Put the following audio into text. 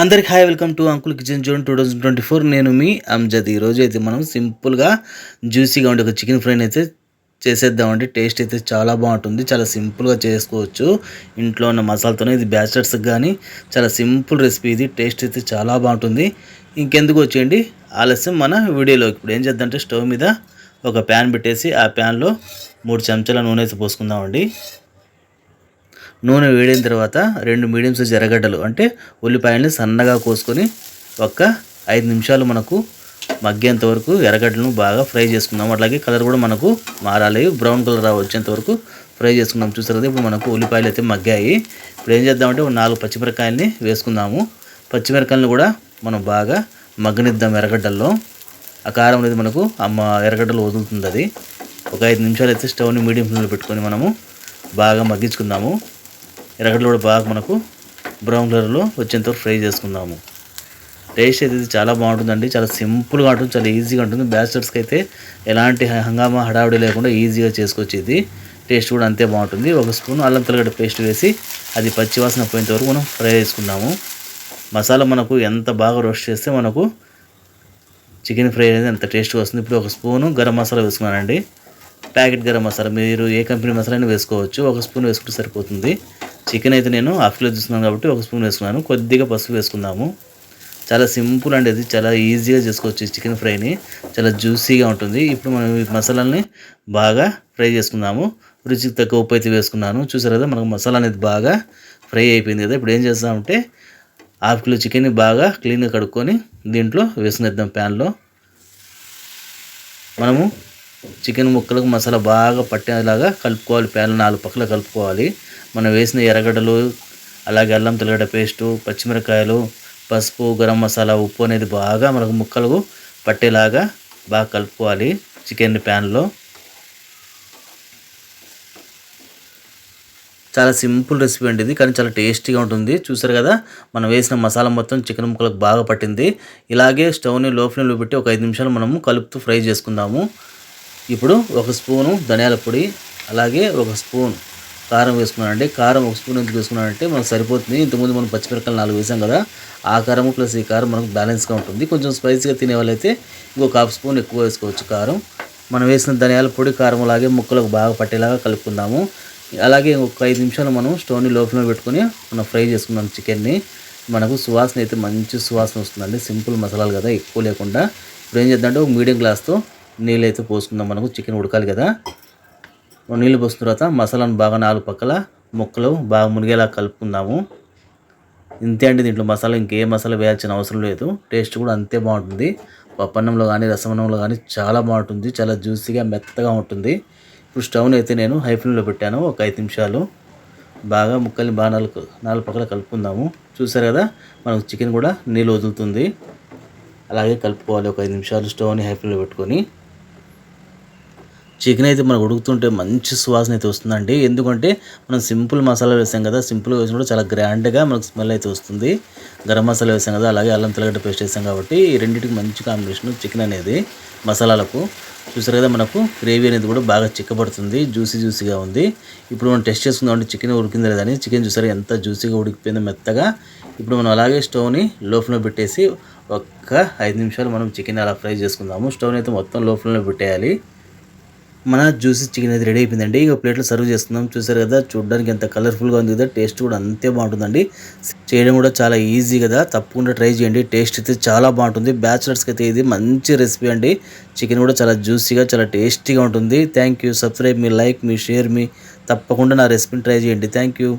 అందరికి hi welcome to uncle kitchen zone two thousand twenty four నేను మీ అంజద్. ఈరోజు అయితే మనం సింపుల్గా జ్యూసీగా ఉండే ఒక చికెన్ ఫ్రైని అయితే చేసేద్దామండి. టేస్ట్ అయితే చాలా బాగుంటుంది. చాలా సింపుల్గా చేసుకోవచ్చు. ఇంట్లో ఉన్న మసాలాతోనే ఇది బ్యాచిలర్స్కి కానీ చాలా సింపుల్ రెసిపీ ఇది. టేస్ట్ అయితే చాలా బాగుంటుంది. ఇంకెందుకు వచ్చేయండి? ఆలస్యం మన వీడియోలో ఇప్పుడు ఏం చేద్దామంటే స్టవ్ మీద ఒక ప్యాన్ పెట్టేసి ఆ ప్యాన్లో మూడు చెంచాల నూనె అయితే పోసుకుందామండి. నూనె వేడిన తర్వాత రెండు మీడియం సైజ్ ఎర్రగడ్డలు అంటే ఉల్లిపాయలని సన్నగా కోసుకొని ఒక్క ఐదు నిమిషాలు మనకు మగ్గేంత వరకు ఎర్రగడ్డలను బాగా ఫ్రై చేసుకుందాం. అట్లాగే కలర్ కూడా మనకు మారాలి. బ్రౌన్ కలర్ వచ్చేంత వరకు ఫ్రై చేసుకుందాం. చూసారు కదా ఇప్పుడు మనకు ఉల్లిపాయలు అయితే మగ్గాయి. ఇప్పుడు ఏం చేద్దామంటే నాలుగు పచ్చిమిరకాయలని వేసుకుందాము. పచ్చిమిరకాయలను కూడా మనం బాగా మగ్గనిద్దాం ఎర్రగడ్డల్లో. ఆ కారం అనేది మనకు అమ్మ ఎర్రగడ్డలు వదులుతుంది అది. ఒక ఐదు నిమిషాలు అయితే స్టవ్ని మీడియం ఫ్లేమ్లో పెట్టుకొని మనము బాగా మగ్గించుకుందాము. ఎర్రగడ్డలు కూడా బాగా మనకు బ్రౌన్ కలర్లో వచ్చేంతవరకు ఫ్రై చేసుకుందాము. టేస్ట్ అయితే ఇది చాలా బాగుంటుందండి. చాలా సింపుల్గా ఉంటుంది చాలా ఈజీగా ఉంటుంది. బ్యాచిలర్స్కి అయితే ఎలాంటి హంగామా హడావిడి లేకుండా ఈజీగా చేసుకోవచ్చు ఇది టేస్ట్ కూడా అంతే బాగుంటుంది. ఒక స్పూన్ అల్లం తెల్లగడ్డ పేస్ట్ వేసి అది పచ్చివాసన వాసన పోయేంతవరకు మనం ఫ్రై చేసుకున్నాము మసాలా మనకు ఎంత బాగా రోస్ట్ చేస్తే మనకు చికెన్ ఫ్రై అనేది అంత టేస్ట్గా వస్తుంది. ఇప్పుడు ఒక స్పూను గరం మసాలా వేసుకున్నానండి. ప్యాకెట్ గరం మసాలా. మీరు ఏ కంపెనీ మసాలా అయినా వేసుకోవచ్చు. ఒక స్పూన్ వేసుకుంటే సరిపోతుంది. చికెన్ అయితే నేను హాఫ్ కిలో తీసుకున్నాను కాబట్టి ఒక స్పూన్ వేసుకున్నాను. కొద్దిగా పసుపు వేసుకుందాము. చాలా సింపుల్ అండి అది. చాలా ఈజీగా చేసుకోవచ్చు చికెన్ ఫ్రైని చాలా జ్యూసీగా ఉంటుంది. ఇప్పుడు మనం ఈ మసాలాని బాగా ఫ్రై చేసుకుందాము. రుచికి తక్కువ ఉప్పు అయితే వేసుకున్నాను. చూసారు కదా మనకు మసాలా అనేది బాగా ఫ్రై అయిపోయింది కదా. ఇప్పుడు ఏం చేస్తామంటే హాఫ్ కిలో చికెన్ని బాగా క్లీన్గా కడుక్కొని దీంట్లో వేసుకునేద్దాం ప్యాన్లో మనము చికెన్ ముక్కలకు మసాలా బాగా పట్టేలాగా కలుపుకోవాలి. ప్యాన్లో నాలుగు పక్కల కలుపుకోవాలి. మనం వేసిన ఎర్రగడ్డలు అలాగే అల్లం తెల్లగడ్డ పేస్టు పచ్చిమిరకాయలు పసుపు గరం మసాలా ఉప్పు అనేది బాగా మనకు ముక్కలు పట్టేలాగా బాగా కలుపుకోవాలి చికెన్ ప్యాన్లో. చాలా సింపుల్ రెసిపీ అండి ఇది కానీ చాలా టేస్టీగా ఉంటుంది. చూసారు కదా మనం వేసిన మసాలా మొత్తం చికెన్ ముక్కలకు బాగా పట్టింది. ఇలాగే స్టవ్ని లో ఫ్లేమ్లో పెట్టి ఒక ఐదు నిమిషాలు మనము కలుపుతూ ఫ్రై చేసుకుందాము. ఇప్పుడు ఒక స్పూను ధనియాల పొడి అలాగే ఒక స్పూన్ కారం వేసుకున్నానండి. కారం ఒక స్పూన్ ఎందుకు వేసుకున్నానంటే మనకు సరిపోతుంది. ఇంతకుముందు మనం పచ్చిమిరపకాయలు నాలుగు వేసాం కదా ఆ కారం ప్లస్ ఈ కారం మనకు బ్యాలెన్స్గా ఉంటుంది. కొంచెం స్పైసీగా తినే వాళ్ళైతే ఇంకొక హాఫ్ స్పూన్ ఎక్కువ వేసుకోవచ్చు కారం. మనం వేసిన ధనియాల పొడి కారం అలాగే ముక్కలకు బాగా పట్టేలాగా కలుపుకుందాము. అలాగే ఒక ఐదు నిమిషాలు మనం స్టవ్ని లోపల పెట్టుకొని మనం ఫ్రై చేసుకున్నాం చికెన్ని. మనకు సువాసన అయితే మంచి సువాసన వస్తుందండి. సింపుల్ మసాలాలు కదా ఎక్కువ లేకుండా. ఇప్పుడు ఏం చేద్దామంటే ఒక మీడియం గ్లాస్తో నీళ్ళు అయితే పోసుకుందాం మనకు. చికెన్ ఉడకాలి కదా. నీళ్ళు పోసిన తర్వాత మసాలాను బాగా నాలుగు పక్కల ముక్కలు బాగా మునిగేలా కలుపుకుందాము. ఇంతే అండి దీంట్లో మసాలా. ఇంకే మసాలా వేయాల్సిన అవసరం లేదు. టేస్ట్ కూడా అంతే బాగుంటుంది. పప్పన్నంలో కానీ రసమన్నంలో కానీ చాలా బాగుంటుంది. చాలా జ్యూసీగా మెత్తగా ఉంటుంది. ఇప్పుడు స్టవ్ని అయితే నేను హై ఫ్లేమ్లో పెట్టాను. ఒక ఐదు నిమిషాలు. బాగా ముక్కల్ని బాగా నాలుగు నాలుగు పక్కల కలుపుకుందాము. చూసారు కదా మనకు చికెన్ కూడా నీళ్ళు వదులుతుంది. అలాగే కలుపుకోవాలి. ఒక ఐదు నిమిషాలు స్టవ్ని హై ఫ్లేమ్లో పెట్టుకొని. చికెన్ అయితే మనకు ఉడుకుతుంటే మంచి సువాసన అయితే వస్తుందండి. ఎందుకంటే మనం సింపుల్ మసాలా వేసాం కదా సింపుల్గా వేసిన కూడా చాలా గ్రాండ్గా మనకు స్మెల్ అయితే వస్తుంది. గరం మసాలా వేసాం కదా అలాగే అల్లం తెల్లగడ్డ పేస్ట్ వేసాం కాబట్టి ఈ రెండింటికి మంచి కాంబినేషన్ చికెన్ అనేది మసాలాలకు. చూసారు కదా మనకు గ్రేవీ అనేది కూడా బాగా చిక్కబడుతుంది జ్యూసీ జ్యూసీగా ఉంది. ఇప్పుడు మనం టెస్ట్ చేసుకుందాం అంటే చికెన్ ఉడికింది లేదని చికెన్ చూసారు ఎంత జ్యూసీగా ఉడికిపోయిందో మెత్తగా. ఇప్పుడు మనం అలాగే స్టవ్ని లో ఫ్లేమ్లో పెట్టేసి ఒక్క ఐదు నిమిషాలు మనం చికెన్ అలా ఫ్రై చేసుకుందాము. స్టవ్ని అయితే మొత్తం లో ఫ్లేమ్లో పెట్టేయాలి. మన జ్యూసీ చికెన్ అయితే రెడీ అయిపోయిందండి. ఇక ప్లేట్లో సర్వ్ చేస్తున్నాం. చూసారు కదా చూడడానికి ఎంత కలర్ఫుల్గా ఉంది కదా టేస్ట్ కూడా అంతే బాగుంటుందండి. చేయడం కూడా చాలా ఈజీ కదా. తప్పకుండా ట్రై చేయండి. టేస్ట్ అయితే చాలా బాగుంటుంది. బ్యాచిలర్స్కి అయితే ఇది మంచి రెసిపీ అండి. చికెన్ కూడా చాలా జ్యూసీగా చాలా టేస్టీగా ఉంటుంది. థ్యాంక్ యూ సబ్స్క్రైబ్ మీ లైక్ మీ షేర్ మీ తప్పకుండా నా రెసిపీని ట్రై చేయండి. Thank you